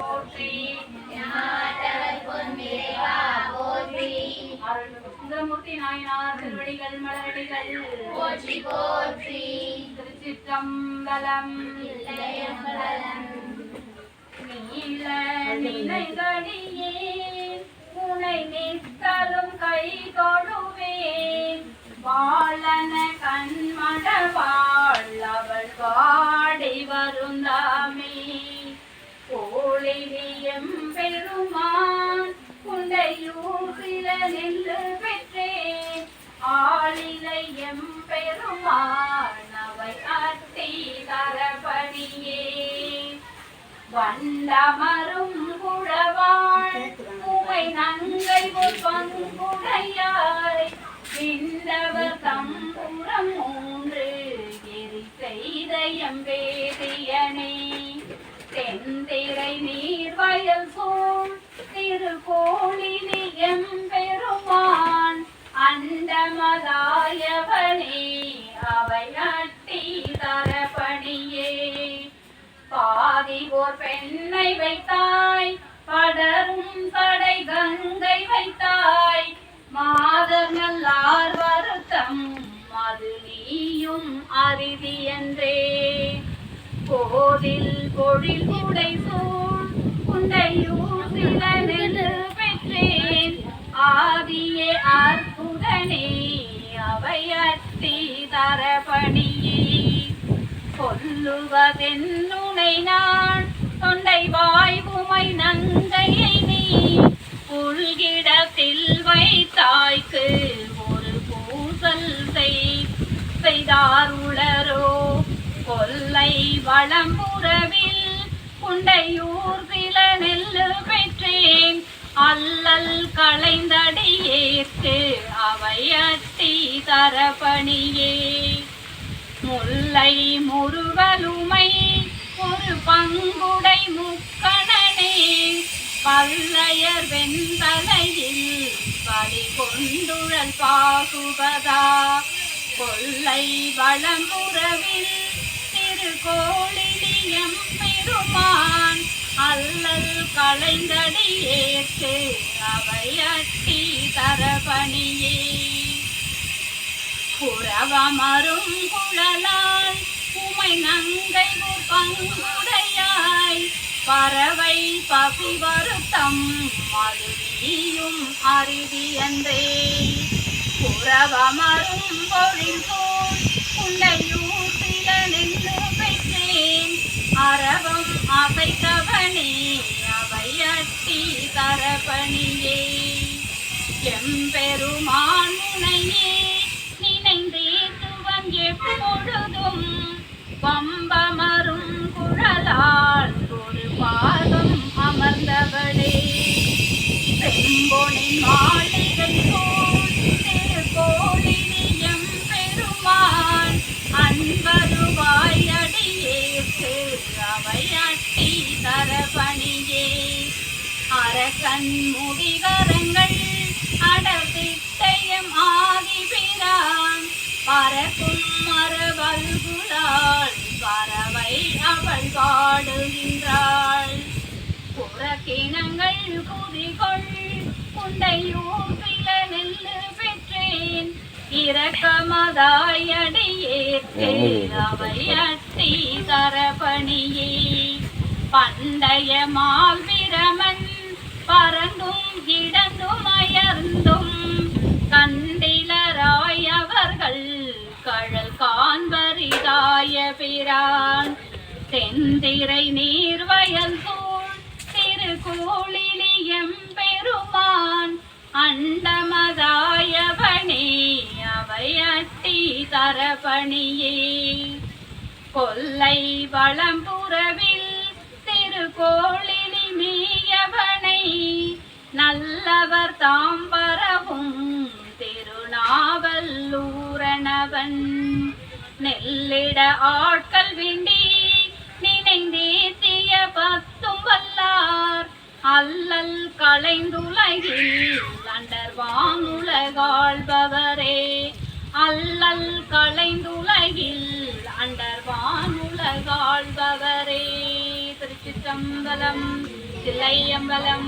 போற்றி. சுந்தரமூர்த்தி நாயனார் திருவடிகள் மலரடிகள். போற்றி போற்றி. திருச்சிற்றம்பலம். நீல நிலைகளியே உனை நித்தலும் கை தொழுவேன் வாழன கண்மட அவள் வாடி வருந்தாமே. பெருமான் குண்டையூர் சில நெல்லு பெற்றேன். ஆளிலையம் பெருமான் அவை அட்டி தரபடியே வண்டமரும் குழவாள் உமை நங்கை ஒரு பங்குடையாய் விண்ணவர் தம்புறம் மூன்று எரி செய்த எம்பேதியனே. தென்திரை நீர் வயல் சூழ் திருக்கோளிலி எம்பெருமான் அண்டமதாயவனே அவை அட்டி தரப்பணியே பாதி ஓர் பெண்ணை வைத்தாய் படரும் தடை கங்கை வைத்தாய். மாதங்கள் நல்லார் வருத்தம் அது நீயும் அரிதி என்றே. போதில் பொழில் உடை சூழ் குண்டையூர் சில நெல்லு பெற்றேன். ஆதியே அற்புதனே அவை அட்டி தரபணியே. சொல்லுவதென்னுனை நான் தொண்டை வாய்வுமை நங்கையை நீ. உள்கிடத்தில் வைத்தாய்க்கு ஒரு பூசல் செய்தார் உளரோ வளம்புறவில் குண்டையூர் சில நெல்லு பெற்றேன். அல்லல் களைந்தடியேற்கு அவை அட்டி தரப்பணியே. முல்லை முருகலுமை ஒரு பங்குடை முக்கணனே. பல்லையர் வெண்தலையில் பலி கொண்டுழல் பாகுபதா கொள்ளை வளமுறவில் திருக்கோளிலியம் பெருமான் அல்லல் களைந்தடியேற்கு அவை அட்டி தரபணியே. புறவமரும் குழலால் உமை நங்கை பங்குடையாய் பறவை பசி வருத்தம் மருவியும் நீயும் அருதி என்றே. புறவமரும் பொழில் போல் உன்னையும் சில நின்று பெற்றேன் அரவம் அசைத்தவனே அவையட்டி தரபணியே எம்பெருமான் உனையே நினைந்தேத்துவன் எப்பொழுதும் வம்பமரும் குழலால் ஒரு பாதம் அமர்ந்தவளே. செம்பொனின் மாளிகை கண்முடிகரங்கள் முடிகரங்கள் அடர்த்திட்டயம் ஆதிபிரான் பறக்கும் மரபல்குளாள் பறவை அவள் பாடுகின்றாள். புறக்கிணங்கள் குதிகொள் குண்டையூர் சில நெல்லு பெற்றேன். இரக்கமதாயடியேற்கு அவை அட்டி தரபணியே பண்டைய மால்விரமன் பறந்தும் கிடந்தும் அயர்ந்தும் கண்டிலராயவர்கள் கழல் காண்பரிதாய பிரான். தென்திரை நீர்வயல் சூழ் திருக்கோளிலியம் பெருமான். அண்டமதாயவனே அவை அட்டி தரபணியே. கொல்லை வளம்புறவில் திருக்கோளிலி மேயவனை நல்லவர் தாம் பரவும் திருநாவல்லூரணவன் நெல்லிட ஆட்கள் விண்டி நினைந்தேத்திய பத்தும் வல்லார். அல்லல் களைந்துலகில் அண்டர் வானுலகாழ்பவரே. அல்லல் களைந்துலகில் அண்டர் வானுலகாள்பவரே திருச்சிற்றம்பலம் தில்லையம்பலம்